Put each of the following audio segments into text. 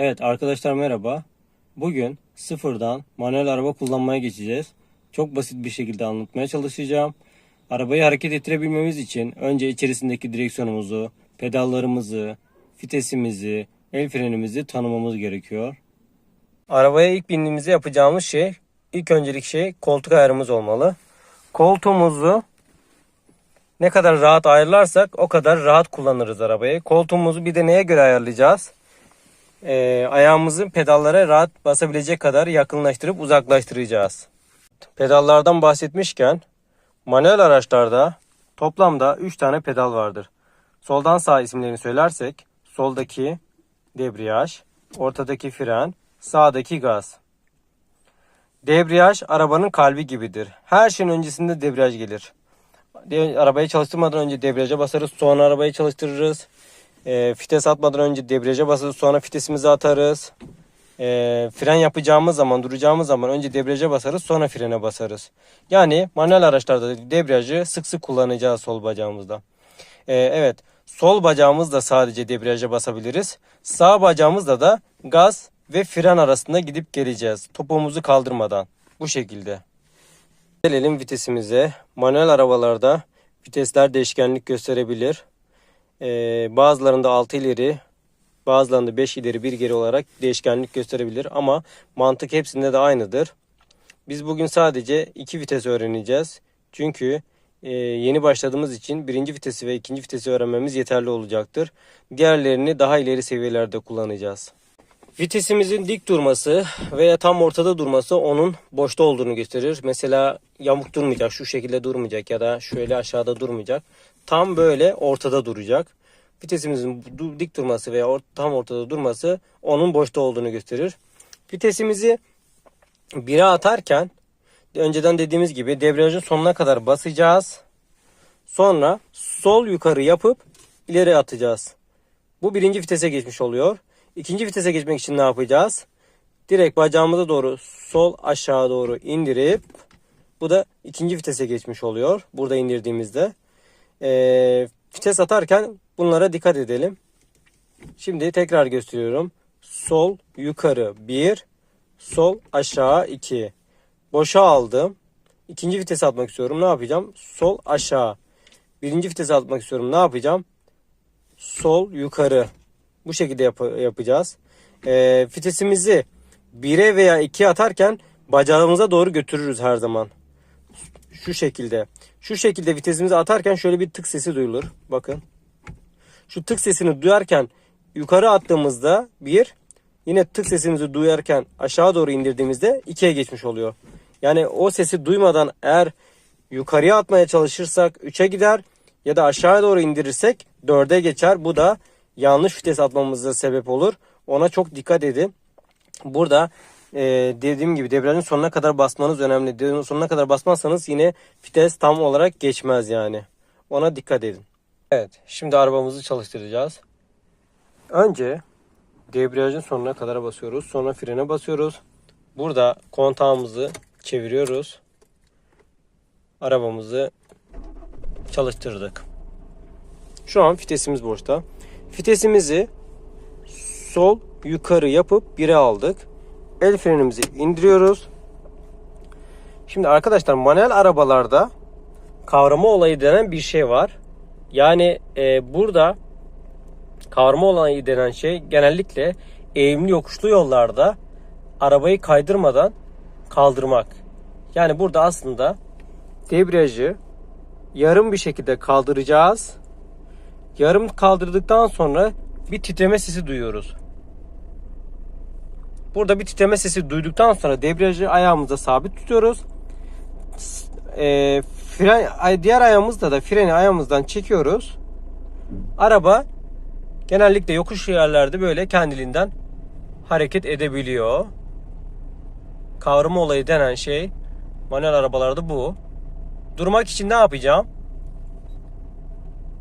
Evet arkadaşlar merhaba. Bugün sıfırdan manuel araba kullanmaya geçeceğiz. Çok basit bir şekilde anlatmaya çalışacağım. Arabayı hareket ettirebilmemiz için önce içerisindeki direksiyonumuzu, pedallarımızı, vitesimizi, el frenimizi tanımamız gerekiyor. Arabaya ilk bindiğimizde yapacağımız şey, ilk öncelik şey koltuk ayarımız olmalı. Koltuğumuzu ne kadar rahat ayarlarsak o kadar rahat kullanırız arabayı. Koltuğumuzu bir de neye göre ayarlayacağız? Ee, ayağımızı pedallara rahat basabilecek kadar yakınlaştırıp uzaklaştıracağız. Pedallardan bahsetmişken manuel araçlarda toplamda 3 tane pedal vardır. Soldan sağ isimlerini söylersek soldaki debriyaj, ortadaki fren, sağdaki gaz. Debriyaj arabanın kalbi gibidir. Her şeyin öncesinde debriyaj gelir. Arabayı çalıştırmadan önce debriyaja basarız, sonra arabayı çalıştırırız. E, fites atmadan önce debriyaja basarız, sonra fitesimizi atarız. E, fren yapacağımız zaman, duracağımız zaman önce debriyaja basarız, sonra frene basarız. Yani manuel araçlarda debriyajı sık sık kullanacağız sol bacağımızda. E, evet, sol bacağımızda sadece debriyaja basabiliriz. Sağ bacağımızda da gaz ve fren arasında gidip geleceğiz. Topuğumuzu kaldırmadan. Bu şekilde. Gelelim vitesimize. Manuel arabalarda vitesler değişkenlik gösterebilir. Ee, bazılarında 6 ileri, bazılarında 5 ileri 1 geri olarak değişkenlik gösterebilir. Ama mantık hepsinde de aynıdır. Biz bugün sadece 2 vites öğreneceğiz. Çünkü e, yeni başladığımız için birinci vitesi ve ikinci vitesi öğrenmemiz yeterli olacaktır. Diğerlerini daha ileri seviyelerde kullanacağız. Vitesimizin dik durması veya tam ortada durması onun boşta olduğunu gösterir. Mesela yamuk durmayacak, şu şekilde durmayacak ya da şöyle aşağıda durmayacak. Tam böyle ortada duracak. Vitesimizin dik durması veya tam ortada durması onun boşta olduğunu gösterir. Vitesimizi 1'e atarken önceden dediğimiz gibi debriyajın sonuna kadar basacağız. Sonra sol yukarı yapıp ileri atacağız. Bu birinci vitese geçmiş oluyor. İkinci vitese geçmek için ne yapacağız? Direkt bacağımıza doğru sol aşağı doğru indirip bu da ikinci vitese geçmiş oluyor. Burada indirdiğimizde. Ee, vites atarken bunlara dikkat edelim. Şimdi tekrar gösteriyorum. Sol yukarı 1, sol aşağı 2. Boşa aldım. İkinci vitese atmak istiyorum. Ne yapacağım? Sol aşağı. Birinci vitese atmak istiyorum. Ne yapacağım? Sol yukarı. Bu şekilde yap- yapacağız. Ee, vitesimizi 1'e veya 2'ye atarken bacağımıza doğru götürürüz her zaman. Şu şekilde. Şu şekilde vitesimizi atarken şöyle bir tık sesi duyulur. Bakın. Şu tık sesini duyarken yukarı attığımızda 1, yine tık sesimizi duyarken aşağı doğru indirdiğimizde 2'ye geçmiş oluyor. Yani o sesi duymadan eğer yukarıya atmaya çalışırsak 3'e gider ya da aşağıya doğru indirirsek 4'e geçer. Bu da yanlış vites atmamıza sebep olur. Ona çok dikkat edin. Burada e, dediğim gibi debriyajın sonuna kadar basmanız önemli. Debriyajın sonuna kadar basmazsanız yine vites tam olarak geçmez yani. Ona dikkat edin. Evet, şimdi arabamızı çalıştıracağız. Önce debriyajın sonuna kadar basıyoruz. Sonra frene basıyoruz. Burada kontağımızı çeviriyoruz. Arabamızı çalıştırdık. Şu an fitesimiz boşta. Fitesimizi sol yukarı yapıp 1'e aldık. El frenimizi indiriyoruz. Şimdi arkadaşlar manuel arabalarda kavrama olayı denen bir şey var. Yani e, burada kavrama olayı denen şey genellikle eğimli yokuşlu yollarda arabayı kaydırmadan kaldırmak. Yani burada aslında debriyajı yarım bir şekilde kaldıracağız. Yarım kaldırdıktan sonra bir titreme sesi duyuyoruz. Burada bir titreme sesi duyduktan sonra debriyajı ayağımıza sabit tutuyoruz. E, fren, diğer ayağımızda da freni ayağımızdan çekiyoruz. Araba genellikle yokuş yerlerde böyle kendiliğinden hareket edebiliyor. Kavrama olayı denen şey manuel arabalarda bu. Durmak için ne yapacağım?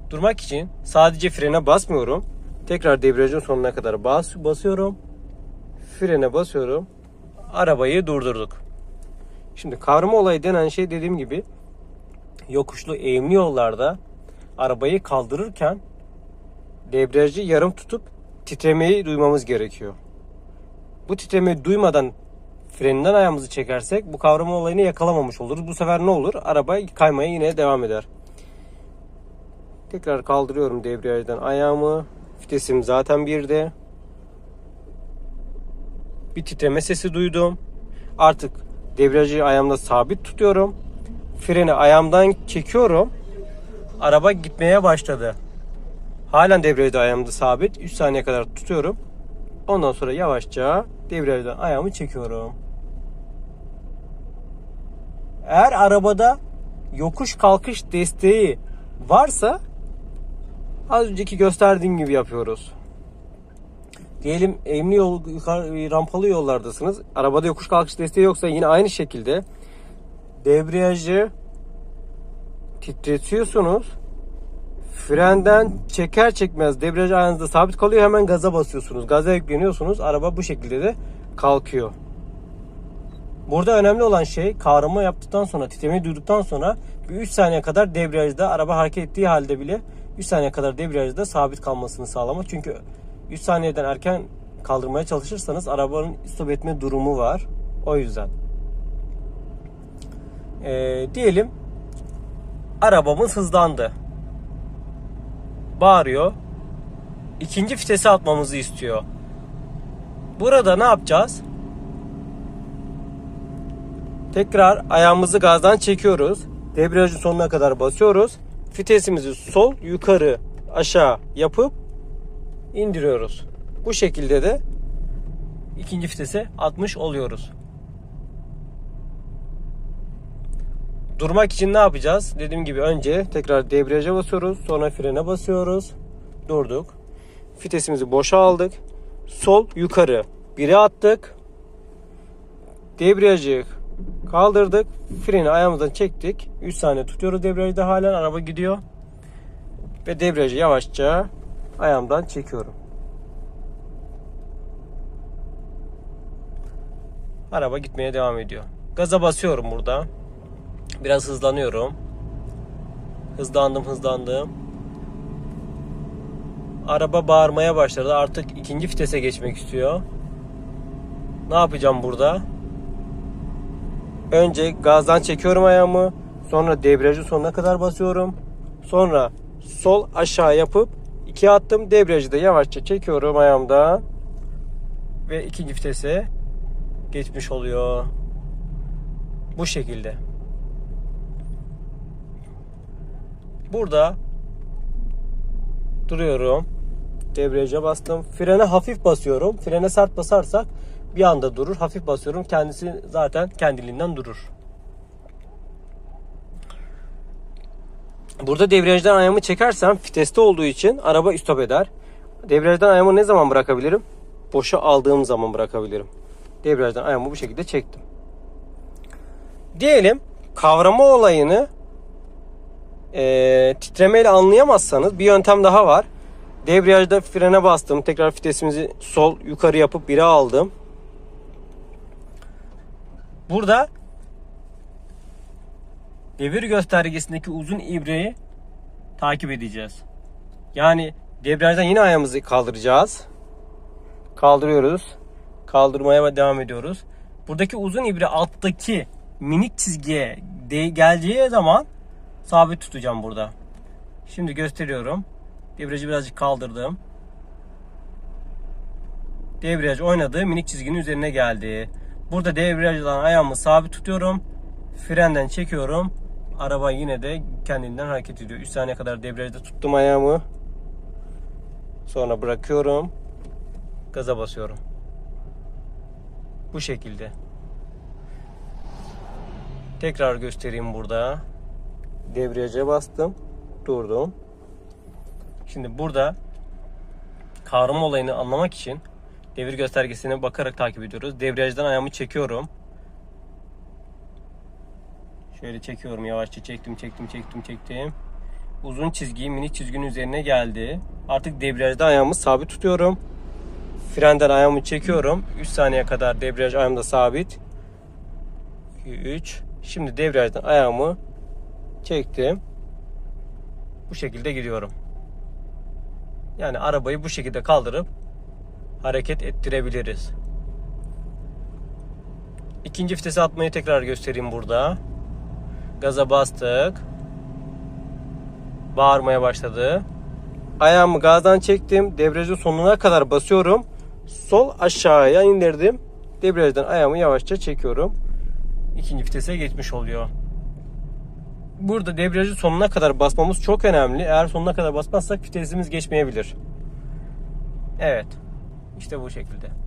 Durmak için sadece frene basmıyorum. Tekrar debriyajın sonuna kadar bas basıyorum. Frene basıyorum. Arabayı durdurduk. Şimdi kavrama olayı denen şey dediğim gibi yokuşlu eğimli yollarda arabayı kaldırırken debriyajı yarım tutup titremeyi duymamız gerekiyor. bu titremeyi duymadan freninden ayağımızı çekersek bu kavrama olayını yakalamamış oluruz. Bu sefer ne olur? Araba kaymaya yine devam eder. Tekrar kaldırıyorum debriyajdan ayağımı. Vitesim zaten birde. Bir titreme sesi duydum. Artık debriyajı ayağımda sabit tutuyorum. Freni ayağımdan çekiyorum. Araba gitmeye başladı. Halen debriyajda ayağımda sabit. 3 saniye kadar tutuyorum. Ondan sonra yavaşça debriyajdan ayağımı çekiyorum. Eğer arabada yokuş kalkış desteği varsa az önceki gösterdiğim gibi yapıyoruz. Diyelim eğimli yol, yukarı, rampalı yollardasınız. Arabada yokuş kalkış desteği yoksa yine aynı şekilde debriyajı titretiyorsunuz. Frenden çeker çekmez debriyaj ayağınızda sabit kalıyor. Hemen gaza basıyorsunuz. Gaza yükleniyorsunuz. Araba bu şekilde de kalkıyor. Burada önemli olan şey kavrama yaptıktan sonra, titremeyi duyduktan sonra bir 3 saniye kadar debriyajda araba hareket ettiği halde bile 3 saniye kadar debriyajda sabit kalmasını sağlamak. Çünkü 3 saniyeden erken kaldırmaya çalışırsanız arabanın stop etme durumu var. O yüzden. Ee, diyelim arabamız hızlandı. Bağırıyor. İkinci vitesi atmamızı istiyor. Burada ne yapacağız? Tekrar ayağımızı gazdan çekiyoruz. Debriyajın sonuna kadar basıyoruz. Vitesimizi sol, yukarı, aşağı yapıp indiriyoruz. Bu şekilde de ikinci vitese atmış oluyoruz. Durmak için ne yapacağız? Dediğim gibi önce tekrar debriyaja basıyoruz. Sonra frene basıyoruz. Durduk. Vitesimizi boşa aldık. Sol yukarı. Biri attık. Debriyajı kaldırdık. Freni ayağımızdan çektik. 3 saniye tutuyoruz debriyajda halen. Araba gidiyor. Ve debriyajı yavaşça ayağımdan çekiyorum. Araba gitmeye devam ediyor. Gaza basıyorum burada. Biraz hızlanıyorum. Hızlandım hızlandım. Araba bağırmaya başladı. Artık ikinci vitese geçmek istiyor. Ne yapacağım burada? Önce gazdan çekiyorum ayağımı. Sonra debriyajı sonuna kadar basıyorum. Sonra sol aşağı yapıp ikiye attım. Debriyajı da yavaşça çekiyorum ayağımda. Ve ikinci vitese geçmiş oluyor. Bu şekilde. Burada duruyorum. Debriyaja bastım. Frene hafif basıyorum. Frene sert basarsak bir anda durur. Hafif basıyorum. Kendisi zaten kendiliğinden durur. Burada debriyajdan ayağımı çekersem viteste olduğu için araba stop eder. Debriyajdan ayağımı ne zaman bırakabilirim? Boşa aldığım zaman bırakabilirim. Debriyajdan ayağımı bu şekilde çektim. Diyelim kavrama olayını e, titremeyle anlayamazsanız bir yöntem daha var. Debriyajda frene bastım. Tekrar vitesimizi sol yukarı yapıp bire aldım. Burada devir göstergesindeki uzun ibreyi takip edeceğiz. Yani debriyajdan yine ayağımızı kaldıracağız. Kaldırıyoruz. Kaldırmaya devam ediyoruz. Buradaki uzun ibre alttaki minik çizgiye de- geleceği zaman sabit tutacağım burada. Şimdi gösteriyorum. Debriyajı birazcık kaldırdım. Debriyaj oynadı. Minik çizginin üzerine geldi. Burada debriyajdan ayağımı sabit tutuyorum. Frenden çekiyorum. Araba yine de kendinden hareket ediyor. 3 saniye kadar debriyajda tuttum ayağımı. Sonra bırakıyorum. Gaza basıyorum. Bu şekilde. Tekrar göstereyim burada. Debriyaja bastım. Durdum. Şimdi burada kavrama olayını anlamak için devir göstergesine bakarak takip ediyoruz. Debriyajdan ayağımı çekiyorum. Şöyle çekiyorum yavaşça çektim çektim çektim çektim. Uzun çizgi minik çizginin üzerine geldi. Artık debriyajda ayağımı sabit tutuyorum. Frenden ayağımı çekiyorum. 3 saniye kadar debriyaj ayağımda sabit. 3. Şimdi debriyajdan ayağımı çektim. Bu şekilde gidiyorum. Yani arabayı bu şekilde kaldırıp hareket ettirebiliriz. İkinci vitesi atmayı tekrar göstereyim burada. Gaza bastık. Bağırmaya başladı. Ayağımı gazdan çektim. Debriyajın sonuna kadar basıyorum. Sol aşağıya indirdim. Debriyajdan ayağımı yavaşça çekiyorum. İkinci vitese geçmiş oluyor. Burada debriyajı sonuna kadar basmamız çok önemli. Eğer sonuna kadar basmazsak vitesimiz geçmeyebilir. Evet. İşte bu şekilde.